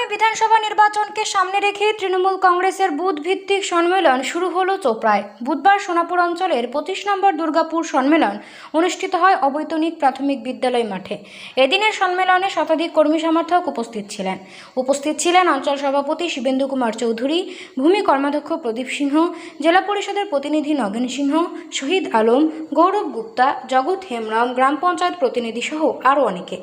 আগামী বিধানসভা নির্বাচনকে সামনে রেখে তৃণমূল কংগ্রেসের বুথ ভিত্তিক সম্মেলন শুরু হলো চোপড়ায়। বুধবার সোনাপুর অঞ্চলের পঁচিশ নম্বর দুর্গাপুর সম্মেলন অনুষ্ঠিত হয় অবৈতনিক প্রাথমিক বিদ্যালয় মাঠে। এদিনের সম্মেলনে শতাধিক কর্মী সমর্থক উপস্থিত ছিলেন। উপস্থিত ছিলেন অঞ্চল সভাপতি শিবেন্দু কুমার চৌধুরী, ভূমি কর্মাধ্যক্ষ প্রদীপ সিংহ, জেলা পরিষদের প্রতিনিধি নগেন সিংহ, শহীদ আলম, গৌরব গুপ্তা, জগৎ হেমরাম, গ্রাম পঞ্চায়েত প্রতিনিধি সহ আরও অনেকে।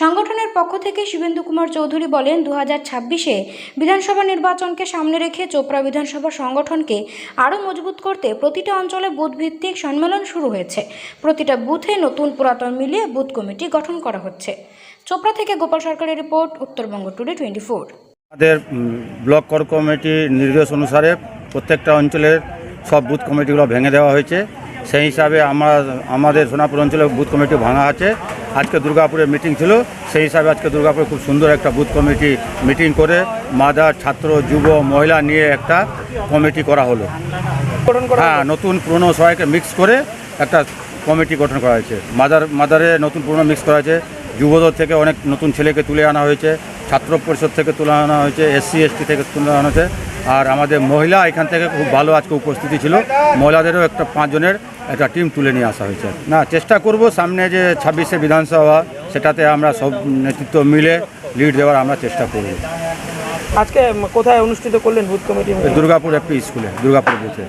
সংগঠনের পক্ষ থেকে শিবেন্দু কুমার চৌধুরী বলেন দু হাজার ছাব্বিশে বিধানসভা নির্বাচনকে সামনে রেখে চোপড়া বিধানসভা সংগঠনকে আরও মজবুত করতে প্রতিটা অঞ্চলে বুথ ভিত্তিক সম্মেলন শুরু হয়েছে। প্রতিটা বুথে নতুন পুরাতন মিলিয়ে বুথ কমিটি গঠন করা হচ্ছে। চোপড়া থেকে গোপাল সরকারের report, Uttarbanga today twenty four. আমাদের ব্লক কর কমিটির নির্দেশ অনুসারে প্রত্যেকটা অঞ্চলের সব বুথ কমিটিগুলো ভেঙে দেওয়া হয়েছে। সেই হিসাবে আমরা, আমাদের সোনাপুর অঞ্চলে বুথ কমিটি ভাঙা আছে। আজকে দুর্গাপুরে মিটিং ছিল সেই হিসাবে আজকে দুর্গাপুরে খুব সুন্দর একটা বুথ কমিটি মিটিং করে মাদার ছাত্র যুব মহিলা নিয়ে একটা কমিটি করা হলো। হ্যাঁ নতুন পুরনো সবাইকে মিক্স করে একটা কমিটি গঠন করা হয়েছে। মাদার মাদারে নতুন পুরনো মিক্স করা হয়েছে। যুবদল থেকে অনেক নতুন ছেলেকে তুলে আনা হয়েছে। ছাত্র পরিষদ থেকে তুলে আনা হয়েছে এসসি এসটি থেকে তুলে আনা হয়েছে। আর আমাদের মহিলা এখান থেকে খুব ভালো আজকে উপস্থিতি ছিল। মহিলাদেরও একটা পাঁচজনের একটা টিম তুলে নিয়ে আসা হয়েছে। না চেষ্টা করব সামনে যে ছাব্বিশে বিধানসভা সেটাতে আমরা সব নেতৃত্ব মিলে লিড দেওয়ার আমরা চেষ্টা করব। আজকে কোথায় অনুষ্ঠিত করলেন বুথ কমিটি? দুর্গাপুর একটি স্কুলে দুর্গাপুর বুথে।